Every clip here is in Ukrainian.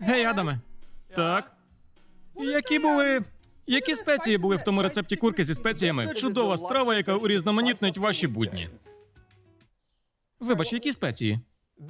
Гей, Адаме. Так. Які були. Які спеції були в тому рецепті курки зі спеціями? Чудова страва, яка урізноманітнить ваші будні. Вибач, які спеції?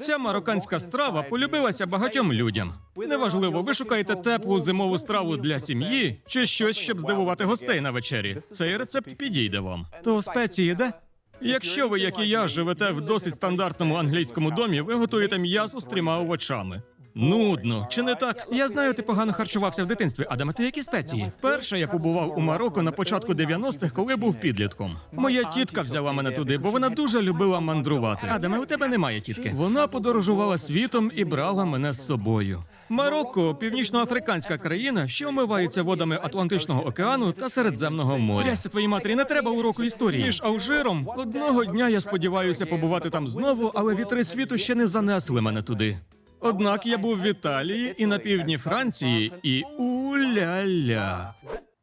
Ця марокканська страва полюбилася багатьом людям. Неважливо, ви шукаєте теплу зимову страву для сім'ї чи щось, щоб здивувати гостей на вечері. Цей рецепт підійде вам. То спеції, де? Якщо ви, як і я, живете в досить стандартному англійському домі, ви готуєте м'ясо з трьома овочами. Нудно, чи не так? Я знаю, ти погано харчувався в дитинстві. Адаме, ти які спеції? Вперше я побував у Марокко на початку 90-х, коли був підлітком. Моя тітка взяла мене туди, бо вона дуже любила мандрувати. Адаме, у тебе немає тітки. Вона подорожувала світом і брала мене з собою. Марокко північноафриканська країна, що омивається водами Атлантичного океану та Середземного моря. Трясся твоїй матері, не треба уроку історії. Між Алжиром одного дня я сподіваюся побувати там знову, але вітри світу ще не занесли мене туди. Однак я був в Італії і на півдні Франції, і у-ля-ля.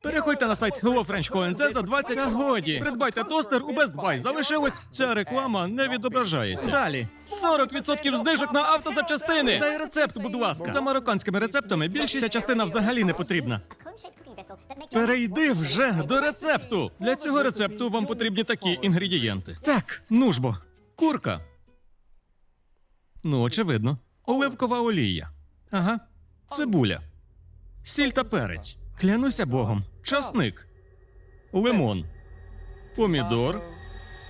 Переходьте на сайт HelloFrench.co.nz за 20 Та годі. Придбайте тостер у Best Buy. Залишилось. Ця реклама не відображається. Далі 40% знижок на автозапчастини. Дай рецепт, будь ласка. За марокканськими рецептами більшість ця частина взагалі не потрібна. Перейди вже до рецепту. Для цього рецепту вам потрібні такі інгредієнти. Так, ну ж бо. Курка. Ну, очевидно. Оливкова олія. Ага. Цибуля. Сіль та перець. Клянуся Богом. Часник. Лимон. Помідор.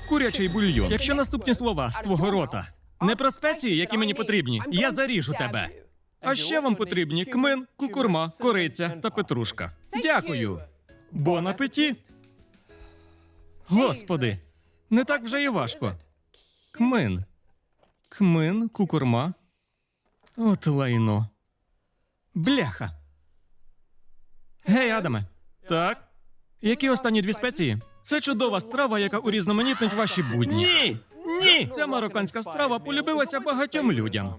Курячий бульйон. Якщо наступні слова з твого рота не про спеції, які мені потрібні, я заріжу тебе. А ще вам потрібні кмин, кукурма, кориця та петрушка. Дякую. Бон апеті. Господи, не так вже і важко. Кмин. Кмин, кукурма. От лайно. Бляха. Гей, Адаме. Так. Які останні дві спеції? Це чудова страва, яка урізноманітнить ваші будні. Ні! Ні! Ця марокканська страва полюбилася багатьом людям.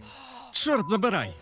Чорт забирай.